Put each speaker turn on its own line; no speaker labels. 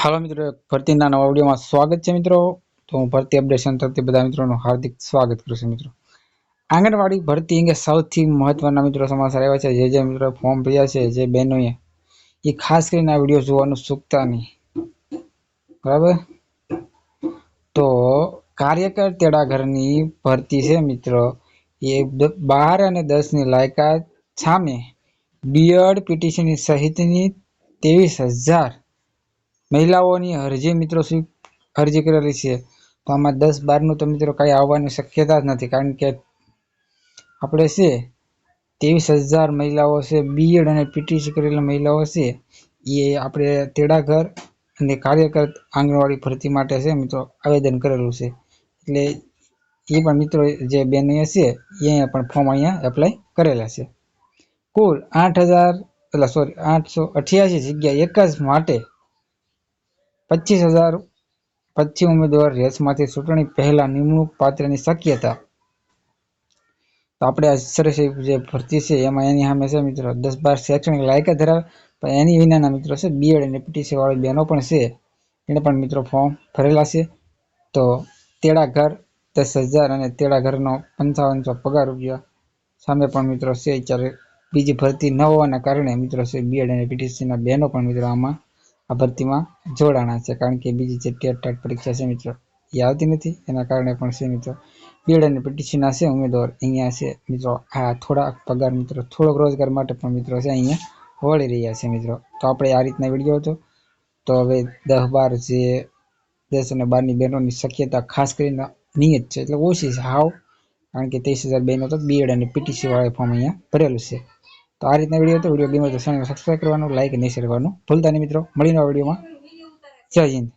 હાલો મિત્રો ભરતીના નવા વિડીયોમાં સ્વાગત છે મિત્રો. તો હું ભરતી અપડેશન તરફથી બધા મિત્રોનું હાર્દિક સ્વાગત કરું છું મિત્રો. આંગણવાડી ભરતી અંગે સૌથી મહત્વના મિત્રો સમાચાર આવ્યા છે, જે જે મિત્રો ફોર્મ ભર્યા છે, જે બહેનોએ. એ ખાસ કરીને આ વીડિયો જોવાનું ચૂકતા નહીં. બરાબર? તો કાર્યકર તેડાગરની ભરતી છે મિત્રો. એ બાર અને દસની લાયકાત સામે બીએડ પીટીસી સહિતની ત્રેવીસ હજાર મહિલાઓની અરજી મિત્રો શું અરજી કરેલી છે? તો આમાં દસ બારનું તો મિત્રો કાંઈ આવવાની શક્યતા જ નથી, કારણ કે આપણે છે ત્રેવીસ હજાર મહિલાઓ છે બીએડ અને પીટીસી કરેલી મહિલાઓ છે, એ આપણે તેડાઘર અને કાર્યકર આંગણવાડી ભરતી માટે છે મિત્રો આવેદન કરેલું છે. એટલે એ પણ મિત્રો જે બેન છે, એ પણ ફોર્મ અહીંયા એપ્લાય કરેલા છે. કુલ આઠ હજાર એટલે સોરી આઠસો અઠ્યાસી જગ્યા એક જ માટે પચીસ હજાર પચીસ ઉમેદવાર રેસમાંથી ચૂંટણી પહેલા નિમણૂક પાત્રની શક્યતા. તો આપણે આ સરસ જે ભરતી છે, એમાં એની સામે છે મિત્રો, દસ બાર શૈક્ષણિક લાયકાત ધરાવે, પણ એની વિનાના મિત્રો છે બીએડ અને પીટીસી વાળી બહેનો પણ છે. એને પણ મિત્રો ફોર્મ ભરેલા છે. તો તેડા ઘર દસ હજાર અને તેડા ઘરનો પંચાવનસો પગાર રૂપિયા સામે પણ મિત્રો છે. અત્યારે બીજી ભરતી ન હોવાના કારણે મિત્રો છે બીએડ અને પીટીસીના બહેનો પણ મિત્રો આમાં આ ભરતીમાં જોડાણા છે. કારણ કે બીજી જે ટેટ ટાટ પરીક્ષા છે મિત્રો. એ આવતી નથી. એના કારણે પણ છે મિત્રો. બીએડ અને પીટીસીના છે ઉમેદવાર. અહીંયા છે મિત્રો. આ થોડા પગાર મિત્રો. થોડોક રોજગાર માટે પણ મિત્રો છે અહીંયા વળી રહ્યા છે મિત્રો. તો આપણે આ રીતના વીડિયો હતો. તો હવે દસ બાર જે દસ અને બારની બહેનોની શક્યતા ખાસ કરીને નિયત છે. એટલે ઓછી છે હાવ. કારણ કે ત્રીસ હજાર બહેનો તો બીએડ અને પીટીસી વાળા ફોર્મ અહીંયા ભરેલું છે. તો આ રીતના વીડિયો હતો વીડિયો ગમે તો સબસ્ક્રાઈબ કરવાનું લાઈક અને શેર કરવાનું. ભૂલતા નહીં મિત્રો. મળીને વિડીયોમાં જય હિન્દ.